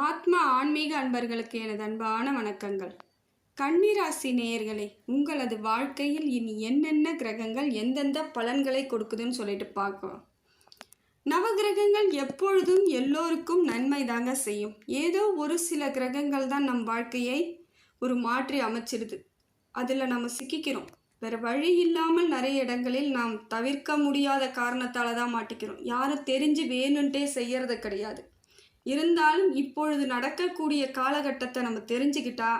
ஆத்ம ஆன்மீக அன்பர்களுக்கு எனது அன்பான வணக்கங்கள். கன்னிராசி நேயர்களே உங்களது வாழ்க்கையில் இனி என்னென்ன கிரகங்கள் எந்தெந்த பலன்களை கொடுக்குதுன்னு சொல்லிட்டு பார்க்கலாம். நவகிரகங்கள் எப்பொழுதும் எல்லோருக்கும் நன்மை தாங்க செய்யும். ஏதோ ஒரு சில கிரகங்கள் தான் நம் வாழ்க்கையை ஒரு மாற்றி அமைச்சிடுது அதில் நம்ம சிக்கிக்கிறோம். வேறு வழி இல்லாமல் நிறைய இடங்களில் நாம் தவிர்க்க முடியாத காரணத்தால் தான் மாட்டிக்கிறோம். யாரும் தெரிஞ்சு வேணுன்ட்டே செய்யறது கிடையாது. இருந்தாலும் இப்பொழுது நடக்கக்கூடிய காலகட்டத்தை நம்ம தெரிஞ்சுக்கிட்டா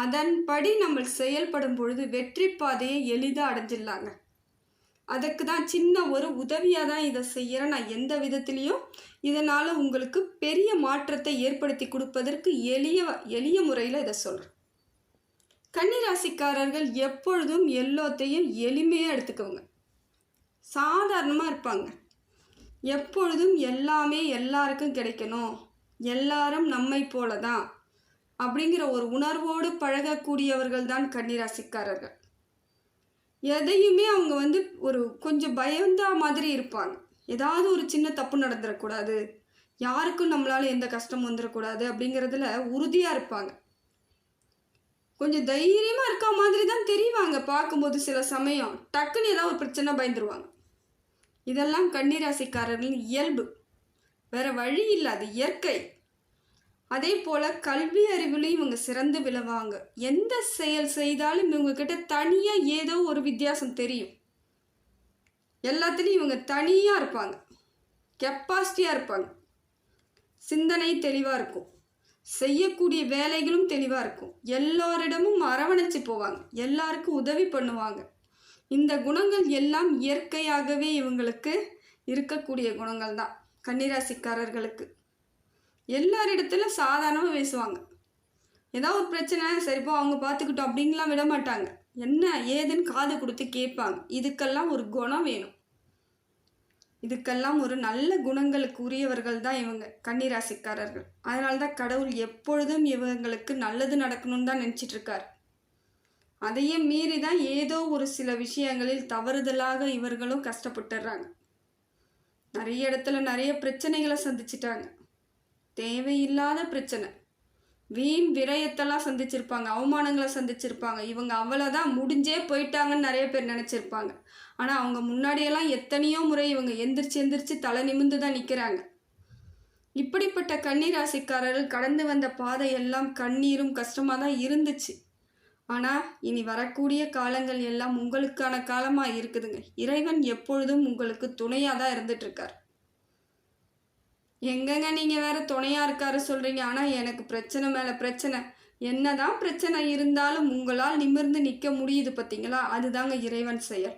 அதன்படி நம்ம செயல்படும் பொழுது வெற்றி பாதையை எளிதாக அடைஞ்சிடலாங்க. அதுக்கு தான் சின்ன ஒரு உதவியாக தான் இதை செய்கிறேன் நான் எந்த விதத்துலேயும் இதனால் உங்களுக்கு பெரிய மாற்றத்தை ஏற்படுத்தி கொடுப்பதற்கு எளிய எளிய முறையில் இதை சொல்கிறேன் கன்னிராசிக்காரர்கள் எப்பொழுதும் எல்லாத்தையும் எளிமையாக எடுத்துக்கோங்க சாதாரணமாக இருப்பாங்க. எப்பொழுதும் எல்லாமே எல்லாருக்கும் கிடைக்கணும். எல்லாரும் நம்மை போல தான் அப்படிங்கிற ஒரு உணர்வோடு பழகக்கூடியவர்கள் தான் கன்னிராசிக்காரர்கள். எதையுமே அவங்க வந்து ஒரு கொஞ்சம் பயந்தா மாதிரி இருப்பாங்க. ஏதாவது ஒரு சின்ன தப்பு நடந்துடக்கூடாது யாருக்கும் நம்மளால் எந்த கஷ்டம் வந்துடக்கூடாது அப்படிங்கிறதுல உறுதியாக இருப்பாங்க. கொஞ்சம் தைரியமாக இருக்க மாதிரி தான் தெரிவாங்க பார்க்கும்போது சில சமயம். டக்குன்னு ஏதாவது ஒரு பிரச்சனை பயந்துருவாங்க. இதெல்லாம் கன்னிராசிக்காரர்களின் இயல்பு. வேற வழி இல்லை அது இயற்கை. அதே போல் கல்வி அறிவிலையும் இவங்க சிறந்து விளவாங்க. எந்த செயல் செய்தாலும் இவங்கக்கிட்ட தனியாக ஏதோ ஒரு வித்தியாசம் தெரியும். எல்லாத்துலேயும் இவங்க தனியாக இருப்பாங்க. கெப்பாசிட்டியாக இருப்பாங்க. சிந்தனை தெளிவாக இருக்கும். செய்யக்கூடிய வேலைகளும் தெளிவாக இருக்கும். எல்லோரிடமும் அரவணைச்சு போவாங்க. எல்லாருக்கும் உதவி பண்ணுவாங்க. இந்த குணங்கள் எல்லாம் இயற்கையாகவே இவங்களுக்கு இருக்கக்கூடிய குணங்கள் தான் கன்னிராசிக்காரர்களுக்கு. எல்லாரிடத்துல சாதாரணமாக பேசுவாங்க. ஏதாவது ஒரு பிரச்சனை சரிப்போ அவங்க பார்த்துக்கிட்டோம் அப்படின்லாம் விட மாட்டாங்க. என்ன ஏதுன்னு காது கொடுத்து கேட்பாங்க. இதுக்கெல்லாம் ஒரு குணம் வேணும். இதுக்கெல்லாம் ஒரு நல்ல குணங்களுக்கு உரியவர்கள் தான் இவங்க கன்னிராசிக்காரர்கள். அதனால தான் கடவுள் எப்பொழுதும் இவங்களுக்கு நல்லது நடக்கணும்னு தான் நினச்சிட்ருக்காரு அதையும் அதையே மீறி தான் ஏதோ ஒரு சில விஷயங்களில் தவறுதலாக இவர்களும் கஷ்டப்பட்டுறாங்க. நிறைய இடத்துல நிறைய பிரச்சனைகளை சந்திச்சிட்டாங்க. தேவையில்லாத பிரச்சனை. வீண் விரயத்தெல்லாம் சந்திச்சிருப்பாங்க அவமானங்களை சந்திச்சிருப்பாங்க. இவங்க அவ்வளோதான் முடிஞ்சே போயிட்டாங்கன்னு நிறைய பேர் நினச்சிருப்பாங்க. ஆனால் அவங்க முன்னாடியெல்லாம் எத்தனையோ முறை இவங்க எந்திரிச்சு எந்திரிச்சு தலை நிமிந்து தான் நிற்கிறாங்க இப்படிப்பட்ட கண்ணீராசிக்காரர்கள் கடந்து வந்த பாதை எல்லாம் கண்ணீரும் கஷ்டமாக தான் இருந்துச்சு. ஆனால் இனி வரக்கூடிய காலங்கள் எல்லாம் உங்களுக்கான காலமாக இருக்குதுங்க. இறைவன் எப்பொழுதும் உங்களுக்கு துணையாக தான் இருந்துட்டுருக்கார் எங்கங்க நீங்கள் வேற துணையாக இருக்காரு சொல்கிறீங்க ஆனால் எனக்கு பிரச்சனை மேலே பிரச்சனை. என்னதான் பிரச்சனை இருந்தாலும் உங்களால் நிமிர்ந்து நிற்க முடியுது பார்த்தீங்களா அதுதாங்க இறைவன் செயல்.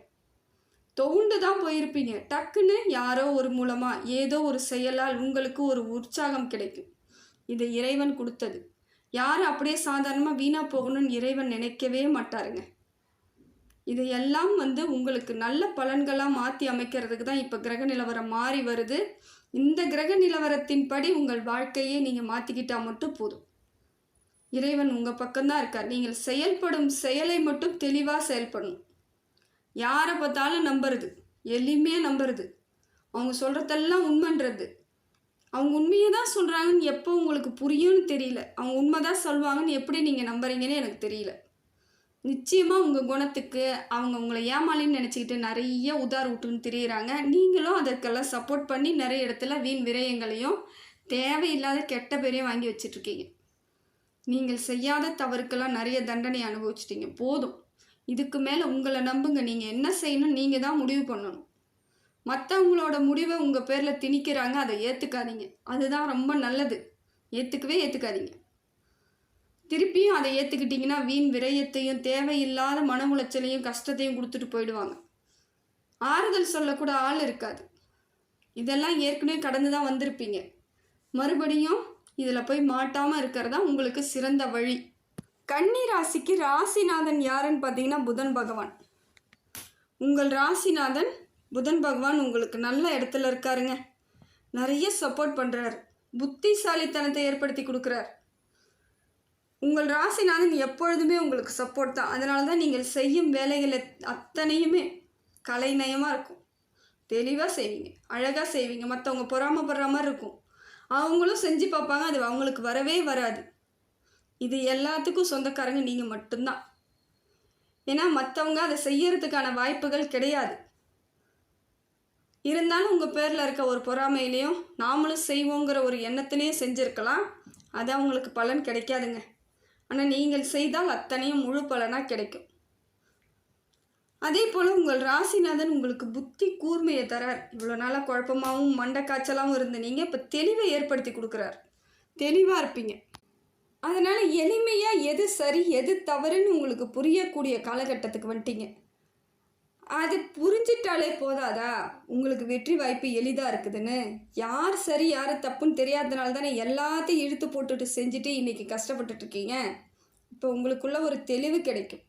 தொகுண்டு தான் போயிருப்பீங்க. டக்குன்னு யாரோ ஒரு மூலமாக ஏதோ ஒரு செயலால் உங்களுக்கு ஒரு உற்சாகம் கிடைக்கும். இது இறைவன் கொடுத்தது. யாரும் அப்படியே சாதாரணமாக வீணாக போகணும்னு இறைவன் நினைக்கவே மாட்டாருங்க. இதையெல்லாம் வந்து உங்களுக்கு நல்ல பலன்களாக மாற்றி அமைக்கிறதுக்கு தான் இப்போ கிரக நிலவரம் மாறி வருது. இந்த கிரக நிலவரத்தின்படி உங்கள் வாழ்க்கையை நீங்கள் மாற்றிக்கிட்டால் மட்டும் போதும். இறைவன் உங்கள் பக்கம்தான் இருக்கார். நீங்கள் செயல்படும் செயலை மட்டும் தெளிவாக செயல்படணும். யாரை பார்த்தாலும் நம்புறது எளிமையாக நம்புறது. அவங்க சொல்கிறதெல்லாம் உண்மைன்றது. அவங்க உண்மையை தான் சொல்கிறாங்கன்னு எப்போ உங்களுக்கு புரியும்னு தெரியல. அவங்க உண்மை தான் சொல்லுவாங்கன்னு எப்படி நீங்கள் நம்புறீங்கன்னு எனக்கு தெரியல. நிச்சயமாக உங்கள் குணத்துக்கு அவங்க உங்களை ஏமாலின்னு நினச்சிக்கிட்டு நிறைய உதார் விட்டுன்னு தெரியுறாங்க. நீங்களும் அதற்கெல்லாம் சப்போர்ட் பண்ணி நிறைய இடத்துல வீண் விரயங்களையும் தேவையில்லாத கெட்ட பேரையும் வாங்கி வச்சிட்ருக்கீங்க நீங்கள் செய்யாத தவறுக்கெல்லாம் நிறைய தண்டனை அனுபவிச்சிட்டீங்க. போதும். இதுக்கு மேலே உங்களை நம்புங்க. நீங்கள் என்ன செய்யணும் நீங்கள் தான் முடிவு பண்ணணும். மற்றவங்களோட முடிவை உங்கள் பேரில் திணிக்கிறாங்க அதை ஏற்றுக்காதீங்க அதுதான் ரொம்ப நல்லது. ஏற்றுக்கவே ஏற்றுக்காதீங்க திருப்பியும் அதை ஏற்றுக்கிட்டிங்கன்னா வீண் விரயத்தையும் தேவையில்லாத மன உளைச்சலையும் கஷ்டத்தையும் கொடுத்துட்டு போயிடுவாங்க. ஆறுதல் சொல்லக்கூட ஆள் இருக்காது. இதெல்லாம் ஏற்கனவே கடந்து தான் வந்திருப்பீங்க. மறுபடியும் இதில் போய் மாட்டாமல் இருக்கிறதா உங்களுக்கு சிறந்த வழி. கன்னி ராசிக்கு ராசிநாதன் யாருன்னு பார்த்தீங்கன்னா புதன் பகவான். உங்கள் ராசிநாதன் புதன் பகவான் உங்களுக்கு நல்ல இடத்துல இருக்காருங்க. நிறைய சப்போர்ட் பண்ணுறார் புத்திசாலித்தனத்தை ஏற்படுத்தி கொடுக்குறார். உங்கள் ராசிநாதன் எப்பொழுதுமே உங்களுக்கு சப்போர்ட் தான். அதனால தான் நீங்கள் செய்யும் வேலைகள் அத்தனையுமே கலைநயமாக இருக்கும். தெளிவாக செய்வீங்க. அழகாக செய்வீங்க. மற்றவங்க பொறாமப்படுற மாதிரி இருக்கும். அவங்களும் செஞ்சு பார்ப்பாங்க. அது அவங்களுக்கு வரவே வராது. இது எல்லாத்துக்கும் சொந்தக்காரங்க நீங்கள் மட்டும்தான். ஏன்னா மற்றவங்க அதை செய்யறதுக்கான வாய்ப்புகள் கிடையாது. இருந்தாலும் உங்கள் பேரில் இருக்க ஒரு பொறாமையிலையும் நாமளும் செய்வோங்கிற ஒரு எண்ணத்திலையும் செஞ்சுருக்கலாம். அது அவங்களுக்கு பலன் கிடைக்காதுங்க. ஆனால் நீங்கள் செய்தால் அத்தனையும் முழு பலனாக கிடைக்கும். அதே போல் உங்கள் ராசிநாதன் உங்களுக்கு புத்தி கூர்மையை தரார். இவ்வளோ நாளாக குழப்பமாகவும் மண்டை காய்ச்சலாகவும் இருந்த நீங்கள் இப்போ தெளிவை ஏற்படுத்தி கொடுக்குறார். தெளிவாக இருப்பீங்க. அதனால் எளிமையாக எது சரி எது தவறுன்னு உங்களுக்கு புரியக்கூடிய காலகட்டத்துக்கு வந்துட்டீங்க. அது புரிஞ்சிட்டாலே போதாதா? உங்களுக்கு வெற்றி வாய்ப்பு எளிதாக இருக்குதுன்னு. யார் சரி யார் தப்புன்னு தெரியாததுனால தானே எல்லாத்தையும் இழுத்து போட்டுட்டு செஞ்சுட்டு இன்றைக்கி கஷ்டப்பட்டுட்டு இருக்கீங்க இப்போ உங்களுக்குள்ள ஒரு தெளிவு கிடைக்கும்.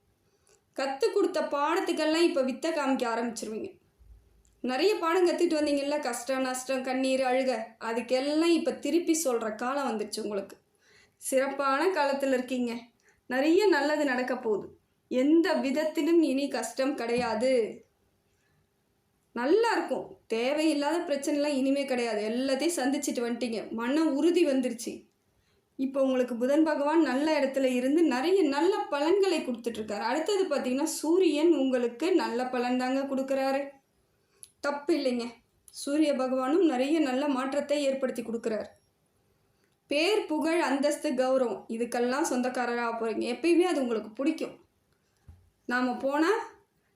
கற்றுக் கொடுத்த பாடத்துக்கெல்லாம் இப்போ வித்தை காமிக்க ஆரம்பிச்சிருவீங்க. நிறைய பாடம் கற்றுட்டு வந்தீங்கல்ல கஷ்டம் நஷ்டம் கண்ணீர் அழுக. அதுக்கெல்லாம் இப்போ திருப்பி சொல்கிற காலம் வந்துடுச்சு உங்களுக்கு. சிறப்பான காலத்தில் இருக்கீங்க. நிறைய நல்லது நடக்க போகுது. எந்த விதத்திலும் இனி கஷ்டம் கிடையாது. நல்லா இருக்கும். தேவையில்லாத பிரச்சனைலாம் இனிமே கிடையாது. எல்லாத்தையும் சந்திச்சுட்டு வந்துட்டீங்க. மன உறுதி வந்துருச்சு. இப்போ உங்களுக்கு புதன் பகவான் நல்ல இடத்துல இருந்து நிறைய நல்ல பலன்களை கொடுத்துட்ருக்காரு. அடுத்தது பார்த்தீங்கன்னா சூரியன் உங்களுக்கு நல்ல பலன் தாங்க கொடுக்குறாரு. தப்பு இல்லைங்க. சூரிய பகவானும் நிறைய நல்ல மாற்றத்தை ஏற்படுத்தி கொடுக்குறாரு. பேர் புகழ் அந்தஸ்து கௌரவம். இதுக்கெல்லாம் சொந்தக்காரராக போகிறீங்க எப்பயுமே அது உங்களுக்கு பிடிக்கும். நாம் போனால்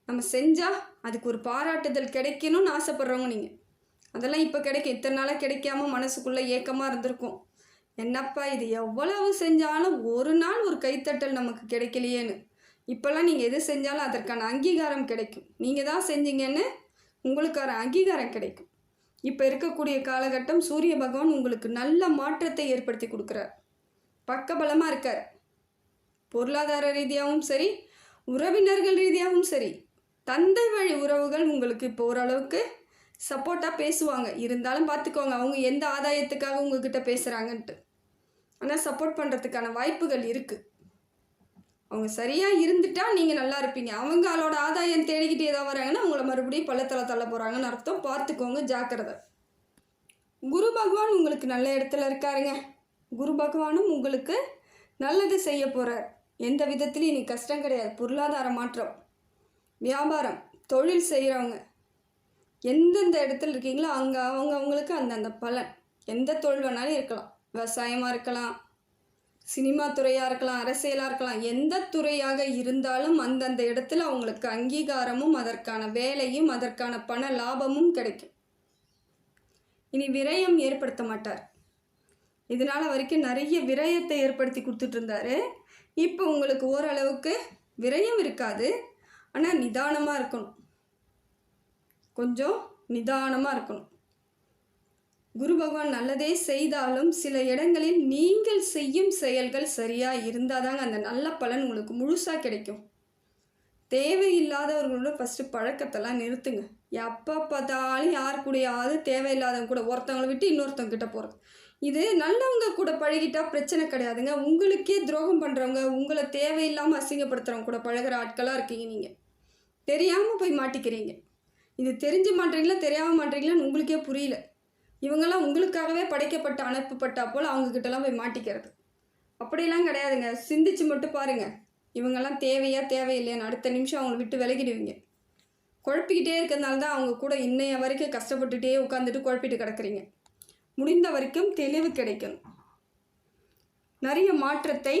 நம்ம செஞ்சால் அதுக்கு ஒரு பாராட்டுதல் கிடைக்கணும்னு ஆசைப்பட்றவங்க நீங்கள் அதெல்லாம் இப்போ கிடைக்கும். இத்தனை நாளாக கிடைக்காம மனசுக்குள்ளே ஏக்கமாக இருந்திருக்கும். என்னப்பா இது எவ்வளவு செஞ்சாலும் ஒரு நாள் ஒரு கைத்தட்டல் நமக்கு கிடைக்கலையேன்னு. இப்போல்லாம் நீங்கள் எது செஞ்சாலும் அதற்கான அங்கீகாரம் கிடைக்கும். நீங்கள் தான் செஞ்சீங்கன்னு உங்களுக்கான அங்கீகாரம் கிடைக்கும். இப்போ இருக்கக்கூடிய காலகட்டம் சூரிய பகவான் உங்களுக்கு நல்ல மாற்றத்தை ஏற்படுத்தி கொடுக்குறார். பக்கபலமாக இருக்கார். பொருளாதார ரீதியாகவும் சரி உறவினர்கள் ரீதியாகவும் சரி தந்தை வழி உறவுகள் உங்களுக்கு இப்போ ஓரளவுக்கு சப்போர்ட்டாக பேசுவாங்க. இருந்தாலும் பார்த்துக்கோங்க அவங்க எந்த ஆதாயத்துக்காக உங்ககிட்ட பேசுகிறாங்கன்ட்டு ஆனால் சப்போர்ட் பண்ணுறதுக்கான வாய்ப்புகள் இருக்குது அவங்க சரியாக இருந்துட்டால் நீங்கள் நல்லா இருப்பீங்க. அவங்களோட ஆதாயம் தேடிக்கிட்டு ஏதாவது வராங்கன்னா அவங்கள மறுபடியும் பள்ளத்தில் தள்ள போகிறாங்கன்னு அர்த்தம். பார்த்துக்கோங்க ஜாக்கிரதை. குரு பகவான் உங்களுக்கு நல்ல இடத்துல இருக்காருங்க. குரு பகவானும் உங்களுக்கு நல்லது செய்ய போகிறார் எந்த விதத்துலையும் இனி கஷ்டம் கிடையாது. பொருளாதார மாற்றம் வியாபாரம் தொழில் செய்கிறவங்க எந்தெந்த இடத்துல இருக்கீங்களோ அங்கே அவங்க அவங்களுக்கு அந்தந்த பலன். எந்த தொழில் வேணாலும் இருக்கலாம். விவசாயமாக இருக்கலாம் சினிமா துறையாக இருக்கலாம் அரசியலாக இருக்கலாம். எந்த துறையாக இருந்தாலும் அந்தந்த இடத்துல அவங்களுக்கு அங்கீகாரமும் அதற்கான வேலையும் அதற்கான பண லாபமும் கிடைக்கும். இனி விரயம் ஏற்படுத்த மாட்டார். இதனால் வரைக்கும் நிறைய விரயத்தை ஏற்படுத்தி கொடுத்துட்டு இருந்தாரு. இப்போ உங்களுக்கு ஓரளவுக்கு விரயம் இருக்காது. ஆனால் நிதானமாக இருக்கணும். கொஞ்சம் நிதானமாக இருக்கணும். குரு பகவான் நல்லதே செய்தாலும் சில இடங்களில் நீங்கள் செய்யும் செயல்கள் சரியாக இருந்தால் தாங்க அந்த நல்ல பலன் உங்களுக்கு முழுசாக கிடைக்கும். தேவையில்லாதவர்களோட ஃபஸ்ட்டு பழக்கத்தெல்லாம் நிறுத்துங்க. எப்போ பார்த்தாலும் யார் கூடயாவது தேவையில்லாதவங்க கூட ஒருத்தவங்களை விட்டு இன்னொருத்தவங்க கிட்ட போகிறது இது நல்லவங்க கூட பழகிட்டா பிரச்சனை கிடையாதுங்க. உங்களுக்கே துரோகம் பண்ணுறவங்க உங்களை தேவையில்லாமல் அசிங்கப்படுத்துகிறவங்க கூட பழகுற ஆட்களாக இருக்கீங்க நீங்கள் தெரியாமல் போய் மாட்டிக்கிறீங்க. இது தெரிஞ்சு மாட்டீங்களா தெரியாமல் மாட்டீங்களான்னு உங்களுக்கே புரியல. இவங்கெல்லாம் உங்களுக்காகவே படைக்கப்பட்ட அனுப்பப்பட்டா போல் அவங்கக்கிட்டலாம் போய் மாட்டிக்கிறது. அப்படிலாம் கிடையாதுங்க. சிந்திச்சு மட்டும் பாருங்கள் இவங்கெல்லாம் தேவையா தேவையில்லையான்னு அடுத்த நிமிஷம் அவங்கள விட்டு விலகிடுவீங்க. குழப்பிக்கிட்டே இருக்கிறதுனால தான் அவங்க கூட இன்னைய வரைக்கும் கஷ்டப்பட்டுட்டே உட்காந்துட்டு குழப்பிட்டு கிடக்குறீங்க. முடிந்த வரைக்கும் தெளிவு கிடைக்கணும். நிறைய மாற்றத்தை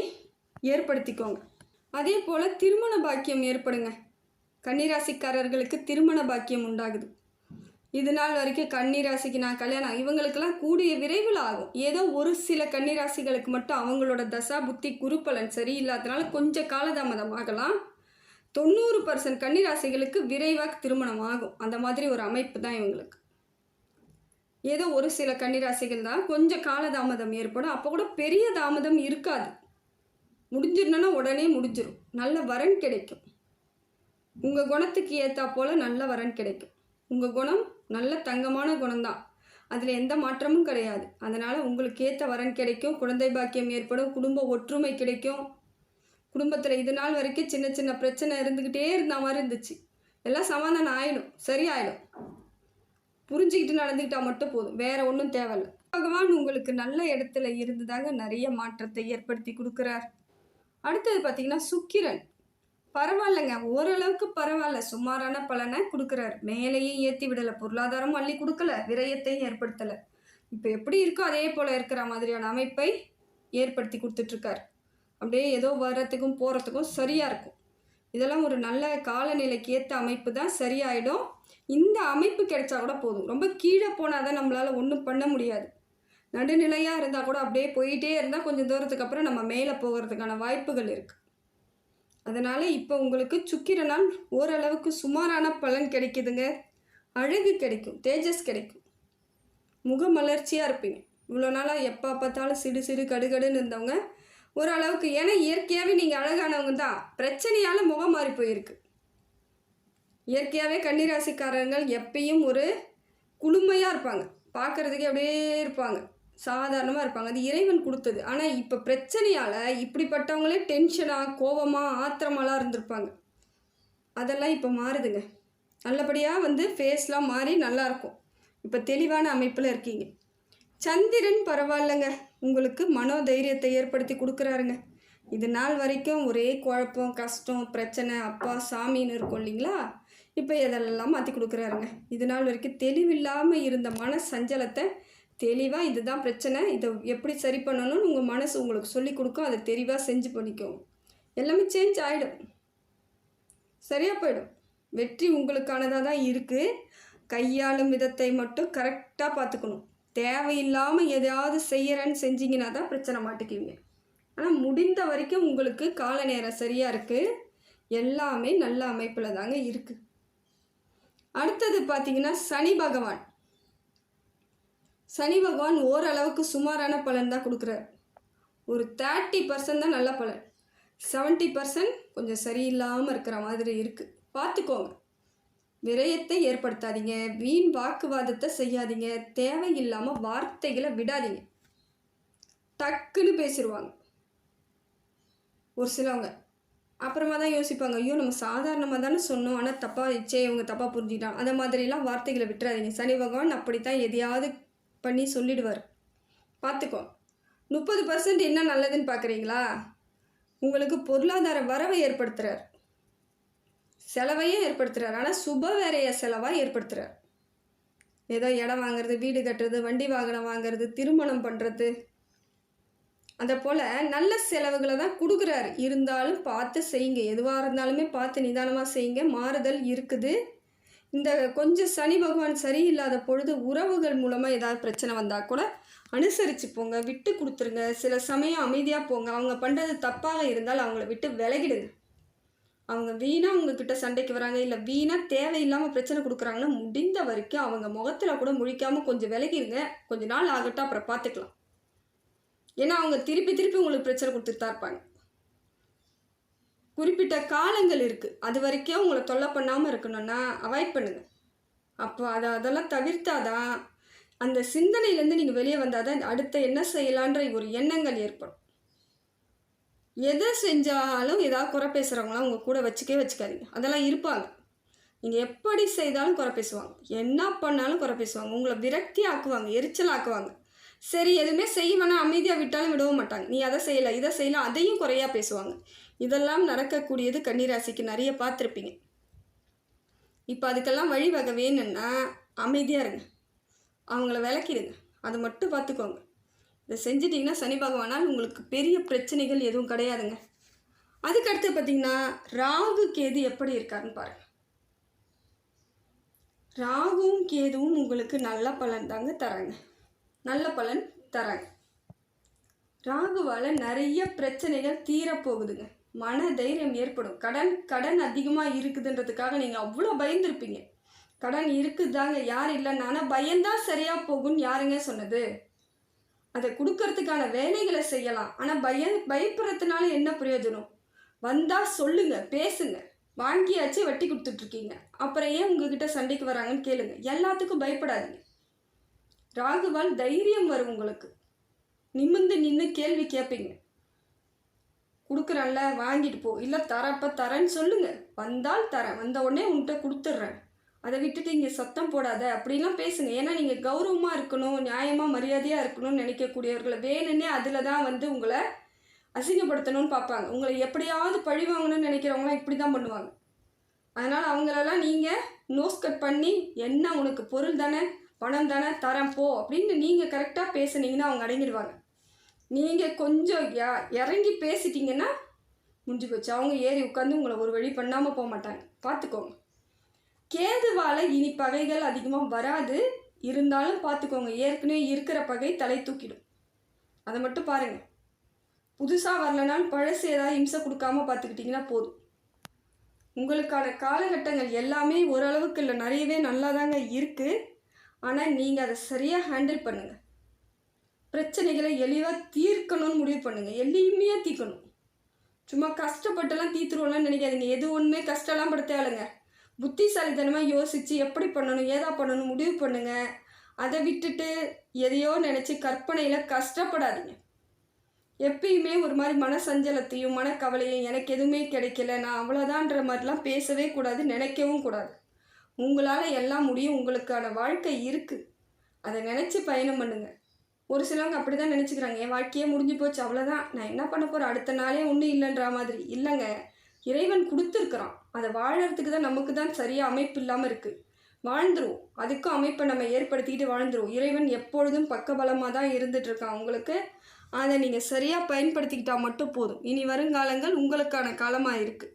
ஏற்படுத்திக்கோங்க. அதே போல் திருமண பாக்கியம் ஏற்படுங்க. கன்னிராசிக்காரர்களுக்கு திருமண பாக்கியம் உண்டாகுது. இது நாள் வரைக்கும் கன்னிராசிக்கு நான் கல்யாணம் இவங்களுக்கெல்லாம் கூடிய விரைவில் ஆகும். ஏதோ ஒரு சில கன்னிராசிகளுக்கு மட்டும் அவங்களோட தசா புத்தி குருப்பலன் சரியில்லாதனால கொஞ்சம் காலதாமதம் ஆகலாம். தொண்ணூறு பர்சன்ட் கன்னிராசிகளுக்கு விரைவாக திருமணம் ஆகும். அந்த மாதிரி ஒரு அமைப்பு தான் இவங்களுக்கு. ஏதோ ஒரு சில கன்னிராசிகள் தான் கொஞ்சம் காலதாமதம் ஏற்படும். அப்போ கூட பெரிய தாமதம் இருக்காது. முடிஞ்சிடணும்னா உடனே முடிஞ்சிடும் நல்ல வரன் கிடைக்கும். உங்கள் குணத்துக்கு ஏற்றா போல் நல்ல வரன் கிடைக்கும். உங்கள் குணம் நல்ல தங்கமான குணம்தான். அதில் எந்த மாற்றமும் கிடையாது. அதனால் உங்களுக்கு ஏற்ற வரன் கிடைக்கும். குழந்தை பாக்கியம் ஏற்படும். குடும்ப ஒற்றுமை கிடைக்கும். குடும்பத்தில் இது நாள் வரைக்கும் சின்ன சின்ன பிரச்சனை இருந்துக்கிட்டே இருந்த மாதிரி இருந்துச்சு. எல்லாம் சமாதானம் ஆயிடும். சரியாயிடும். புரிஞ்சுக்கிட்டு நடந்துக்கிட்டால் மட்டும் போதும். வேற ஒன்றும் தேவையில்லை. பகவான் உங்களுக்கு நல்ல இடத்துல இருந்துதாங்க நிறைய மாற்றத்தை ஏற்படுத்தி கொடுக்குறார். அடுத்தது பார்த்தீங்கன்னா சுக்கிரன். பரவாயில்லைங்க. ஓரளவுக்கு பரவாயில்ல. சுமாரான பலனை கொடுக்குறாரு. மேலேயும் ஏற்றி விடலை. பொருளாதாரமும் அள்ளி கொடுக்கல. விரயத்தையும் ஏற்படுத்தலை. இப்போ எப்படி இருக்கோ அதே போல் இருக்கிற மாதிரியான அமைப்பை ஏற்படுத்தி கொடுத்துட்ருக்கார். அப்படியே ஏதோ வர்றதுக்கும் போகிறதுக்கும் சரியாக இருக்கும். இதெல்லாம் ஒரு நல்ல காலநிலைக்கு ஏற்ற அமைப்பு தான். சரியாயிடும். இந்த அமைப்பு கிடைச்சா கூட போதும். ரொம்ப கீழே போனால் தான் நம்மளால் ஒன்றும் பண்ண முடியாது. நடுநிலையாக இருந்தால் கூட அப்படியே போயிட்டே இருந்தால் கொஞ்சம் தூரத்துக்கு அப்புறம் நம்ம மேலே போகிறதுக்கான வாய்ப்புகள் இருக்குது அதனால் இப்போ உங்களுக்கு சுக்கிரனால் ஓரளவுக்கு சுமாரான பலன் கிடைக்குதுங்க. அழகு கிடைக்கும் தேஜஸ் கிடைக்கும். முகமலர்ச்சியாக இருப்பீங்க. இவ்வளோ நாளாக எப்போ பார்த்தாலும் சிறு சிறு கடுகடுன்னு இருந்தவங்க ஓரளவுக்கு ஏன்னா இயற்கையாகவே நீங்கள் அழகானவங்க தான். பிரச்சனையால் முகம் மாறி போயிருக்கு. இயற்கையாகவே கன்னிராசிக்காரர்கள் எப்பயும் ஒரு குளுமையாக இருப்பாங்க. பார்க்குறதுக்கே அப்படியே இருப்பாங்க. சாதாரணமாக இருப்பாங்க. அது இறைவன் கொடுத்தது. ஆனால் இப்போ பிரச்சனையால் இப்படிப்பட்டவங்களே டென்ஷனாக கோவமாக ஆத்திரமாலாம் இருந்திருப்பாங்க. அதெல்லாம் இப்போ மாறுதுங்க. நல்லபடியாக வந்து ஃபேஸ்லாம் மாறி நல்லாயிருக்கும் இப்போ தெளிவான அமைப்பில் இருக்கீங்க. சந்திரன் பரவாயில்லைங்க. உங்களுக்கு மனோதைரியத்தை ஏற்படுத்தி கொடுக்குறாருங்க. இது நாள் வரைக்கும் ஒரே குழப்பம் கஷ்டம் பிரச்சனை அப்பா சாமின்னு இருக்கும் இல்லைங்களா? இப்போ இதெல்லாம் மாற்றி கொடுக்குறாருங்க. இது நாள் வரைக்கும் தெளிவில்லாமல் இருந்த மன சஞ்சலத்தை தெளிவாக இதுதான் பிரச்சனை. இதை எப்படி சரி பண்ணணும்னு உங்கள் மனசு உங்களுக்கு சொல்லி கொடுக்கும். அதை தெளிவாக செஞ்சு பண்ணிக்கும் எல்லாமே சேஞ்ச் ஆகிடும் சரியாக போயிடும். வெற்றி உங்களுக்கானதாக தான் இருக்குது கையாளும் விதத்தை மட்டும் கரெக்டாக பார்த்துக்கணும். தேவையில்லாமல் எதையாவது செய்கிறேன்னு செஞ்சிங்கன்னா தான் பிரச்சனை மாட்டிக்குவீங்க. ஆனால் முடிந்த வரைக்கும் உங்களுக்கு கால நேரம் சரியாக இருக்குது எல்லாமே நல்ல அமைப்பில் தாங்க இருக்குது அடுத்தது பார்த்தீங்கன்னா சனி பகவான். சனி பகவான் ஓரளவுக்கு சுமாரான பலன் தான் கொடுக்குறாரு. ஒரு தேர்ட்டி பர்சன்ட் தான் நல்ல பலன். செவன்ட்டி பர்சன்ட் கொஞ்சம் சரியில்லாமல் இருக்கிற மாதிரி இருக்குது பார்த்துக்கோங்க. விரயத்தை ஏற்படுத்தாதீங்க. வீண் வாக்குவாதத்தை செய்யாதீங்க. தேவையில்லாமல் வார்த்தைகளை விடாதீங்க. டக்குன்னு பேசிடுவாங்க ஒரு சிலவங்க. அப்புறமா தான் யோசிப்பாங்க ஐயோ நம்ம சாதாரணமாக தானே சொன்னோம். ஆனால் தப்பாக வச்சே இவங்க தப்பாக புரிஞ்சுட்டான் அந்த மாதிரிலாம் வார்த்தைகளை விட்டுறாதீங்க. சனி பகவான் அப்படித்தான் எதையாவது பண்ணி சொல்லிடுவார். பார்த்துக்கோ முப்பது பர்சன்ட் என்ன நல்லதுன்னு பார்க்குறீங்களா? உங்களுக்கு பொருளாதார வரவை ஏற்படுத்துகிறார் செலவையும் ஏற்படுத்துகிறார் ஆனால் சுப வேறைய செலவாக ஏற்படுத்துகிறார் ஏதோ இடம் வாங்குறது வீடு கட்டுறது வண்டி வாகனம் வாங்குறது திருமணம் பண்ணுறது அதை போல் நல்ல செலவுகளை தான் கொடுக்குறாரு. இருந்தாலும் பார்த்து செய்யுங்க. எதுவாக இருந்தாலுமே பார்த்து நிதானமாக செய்யுங்க. மாறுதல் இருக்குது. இந்த கொஞ்சம் சனி பகவான் சரியில்லாத பொழுது உறவுகள் மூலமாக ஏதாவது பிரச்சனை வந்தால் கூட அனுசரித்து போங்க. விட்டு கொடுத்துருங்க. சில சமயம் அமைதியாக போங்க. அவங்க பண்ணுறது தப்பாக இருந்தால் அவங்கள விட்டு விலகிடுங்க. அவங்க வீணாக உங்ககிட்ட சண்டைக்கு வராங்க. இல்லை வீணாக தேவையில்லாமல் பிரச்சனை கொடுக்குறாங்கன்னா முடிந்த வரைக்கும் அவங்க முகத்தில் கூட முழிக்காமல் கொஞ்சம் விலகிடுங்க. கொஞ்ச நாள் ஆகட்டும். அப்புறம் பார்த்துக்கலாம். ஏன்னா அவங்க திருப்பி திருப்பி உங்களுக்கு பிரச்சனை கொடுத்துட்டு தான் இருப்பாங்க. குறிப்பிட்ட காலங்கள் இருக்குது அது வரைக்கும் உங்களை தொல்லை பண்ணாமல் இருக்கணும்னா அவாய்ட் பண்ணுங்கள் அப்போ அதை அதெல்லாம் தவிர்த்தாதான் அந்த சிந்தனையிலேருந்து நீங்கள் வெளியே வந்தால் தான் அடுத்த என்ன செய்யலான்ற ஒரு எண்ணங்கள் ஏற்படும். எதை செஞ்சாலும் ஏதாவது குறை பேசுகிறவங்களாம் உங்கள் கூட வச்சுக்கே வச்சுக்காதீங்க. அதெல்லாம் இருப்பாங்க. நீங்கள் எப்படி செய்தாலும் குறை பேசுவாங்க. என்ன பண்ணாலும் குறை பேசுவாங்க. உங்களை விரக்தி ஆக்குவாங்க எரிச்சல் ஆக்குவாங்க சரி எதுவுமே செய்ய அமைதியாக விட்டாலும் விடவும் மாட்டாங்க. நீ அதை செய்யலை இதை செய்யலாம் அதையும் குறையாக பேசுவாங்க. இதெல்லாம் நடக்கக்கூடியது கன்னிராசிக்கு நிறைய பார்த்துருப்பீங்க. இப்போ அதுக்கெல்லாம் வழிவகை வேணும்னா அமைதியாக இருங்க. அவங்கள விளக்கிடுங்க. அதை மட்டும் பார்த்துக்கோங்க. இதை செஞ்சிட்டிங்கன்னா சனி பகவானால் உங்களுக்கு பெரிய பிரச்சனைகள் எதுவும் கிடையாதுங்க. அதுக்கடுத்து பார்த்தீங்கன்னா ராகு கேது எப்படி இருக்காருன்னு பாருங்கள் ராகுவும் கேதுவும் உங்களுக்கு நல்ல பலன் தாங்க தராங்க. நல்ல பலன் தராங்க ராகுவால் நிறைய பிரச்சனைகள் தீரப்போகுதுங்க. மன தைரியம் ஏற்படும். கடன் கடன் அதிகமாக இருக்குதுன்றதுக்காக நீங்கள் அவ்வளோ பயந்துருப்பீங்க. கடன் இருக்குதாங்க யார் இல்லைன்னா ஆனால் பயந்தான் சரியாக போகும்னு யாருங்க சொன்னது? அதை கொடுக்கறதுக்கான வேலைகளை செய்யலாம். ஆனால் பய பயப்படுறதுனால என்ன பிரயோஜனம்? வந்தால் சொல்லுங்க பேசுங்க. வாங்கியாச்சு வட்டி கொடுத்துட்ருக்கீங்க அப்புறம் ஏன் உங்ககிட்ட சண்டைக்கு வராங்கன்னு கேளுங்க. எல்லாத்துக்கும் பயப்படாதீங்க. ராகுவால் தைரியம் வரும் உங்களுக்கு. நிமிந்து நின்று கேள்வி கேட்பீங்க கொடுக்குறேன்ல வாங்கிட்டு போ. இல்லை தரப்போ தரேன்னு சொல்லுங்க. வந்தால் தரேன். வந்த உடனே உன்கிட்ட கொடுத்துட்றேன் அதை விட்டுட்டு இங்கே சத்தம் போடாத. அப்படிலாம் பேசுங்க. ஏன்னா நீங்கள் கௌரவமாக இருக்கணும் நியாயமாக மரியாதையாக இருக்கணும்னு நினைக்கக்கூடியவர்களை வேணும்னே அதில் தான் வந்து உங்களை அசிங்கப்படுத்தணும்னு பார்ப்பாங்க. உங்களை எப்படியாவது பழி வாங்கணும்னு நினைக்கிறவங்களாம் இப்படி தான் பண்ணுவாங்க. அதனால் அவங்களெல்லாம் நீங்கள் நோஸ் கட் பண்ணி என்ன உனக்கு பொருள் தானே? பணம் தானே தரேன் போ அப்படின்னு நீங்கள் கரெக்டாக பேசுனீங்கன்னா அவங்க அடங்கிடுவாங்க. நீங்கள் கொஞ்சம் இறங்கி பேசிட்டீங்கன்னா முடிஞ்சு போச்சு. அவங்க ஏறி உட்காந்து உங்களை ஒரு வழி பண்ணாமல் போக மாட்டாங்க. பார்த்துக்கோங்க கேதுவால் இனி பகைகள் அதிகமாக வராது. இருந்தாலும் பார்த்துக்கோங்க ஏற்கனவே இருக்கிற பகை தலை தூக்கிடும். அதை மட்டும் பாருங்கள் புதுசாக வரலனாலும் பழசு ஏதாவது இம்சை கொடுக்காம பார்த்துக்கிட்டிங்கன்னா போதும். உங்களுக்கான காலகட்டங்கள் எல்லாமே ஓரளவுக்கு இல்லை நிறையவே நல்லா தாங்க இருக்குது ஆனால் நீங்கள் அதை சரியாக ஹேண்டில் பண்ணுங்கள் பிரச்சனைகளை எளிவாக தீர்க்கணும்னு முடிவு பண்ணுங்கள் எளிமையாக தீர்க்கணும். சும்மா கஷ்டப்பட்டெல்லாம் தீர்த்துருவோம்லாம் நினைக்காதீங்க. எது ஒன்றுமே கஷ்டம்லாம் பட புத்திசாலித்தனமாக யோசித்து எப்படி பண்ணணும் ஏதா பண்ணணும் முடிவு பண்ணுங்கள் அதை விட்டுட்டு எதையோ நினச்சி கற்பனையில் கஷ்டப்படாதீங்க. எப்பயுமே ஒரு மாதிரி மனசஞ்சலத்தையும் மனக்கவலையும் எனக்கு எதுவுமே கிடைக்கல. நான் அவ்வளோதான்ற மாதிரிலாம் பேசவே கூடாது நினைக்கவும் கூடாது. உங்களால் எல்லாம் முடியும் உங்களுக்கான வாழ்க்கை இருக்குது அதை நினச்சி பயணம் பண்ணுங்கள் ஒரு சிலவங்க அப்படி தான் நினச்சிக்கிறாங்க. என் வாழ்க்கையே முடிஞ்சு போச்சு அவ்வளோதான் நான் என்ன பண்ண போகிறேன் அடுத்த நாளே ஒன்றும் இல்லைன்ற மாதிரி. இல்லைங்க. இறைவன் கொடுத்துருக்குறான். அதை வாழறதுக்கு தான் நமக்கு தான் சரியாக அமைப்பு இல்லாமல் இருக்குது வாழ்ந்துருவோம். அதுக்கும் அமைப்பை நம்ம ஏற்படுத்திக்கிட்டு வாழ்ந்துருவோம். இறைவன் எப்பொழுதும் பக்கபலமாக தான் இருந்துகிட்ருக்கான் உங்களுக்கு அதை நீங்கள் சரியாக பயன்படுத்திக்கிட்டால் மட்டும் போதும். இனி வருங்காலங்கள் உங்களுக்கான காலமாக இருக்குது